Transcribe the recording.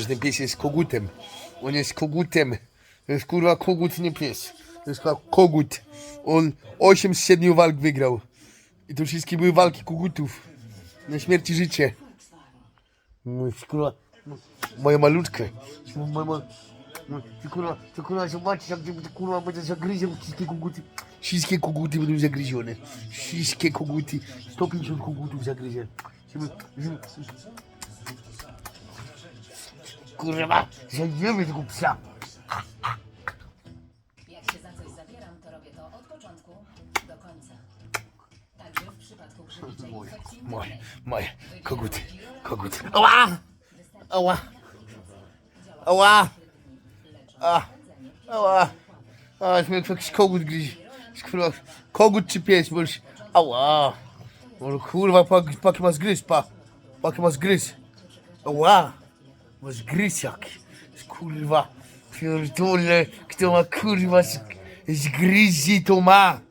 że ten pies jest kogutem. On jest kogutem. To jest kurwa kogut, nie pies. To jest kurwa kogut. On 8 z 7 walk wygrał. I to wszystkie były walki kogutów. Na śmierć i życie. Mój, kurwa, moja malutka. Moja, moja, no, ty kurwa, ty kurwa zobaczysz jak ty, kurwa będzie zagryzią wszystkie koguty. Wszystkie koguty będą zagryzione. Wszystkie koguty. 150 kogutów zagryzie. Żeby, żeby, Kurwa, zajdziemy tego psa. Jak się za coś zabieram, to robię to od początku do końca. Także w przypadku grzybiczej infekcji Moje, moje, kogut, kogut. Ała! Ała! Ała! A, ała! A, już mnie jakiś kogut. Kurwa, kogut czy pies, bo już... Ała! Może kurwa, pak, paki ma zgryz, pa. Paki ma zgryz. Ała! Ma zgryz jaki. Kurwa, pierdolę, kto ma kurwa zgryzi to ma.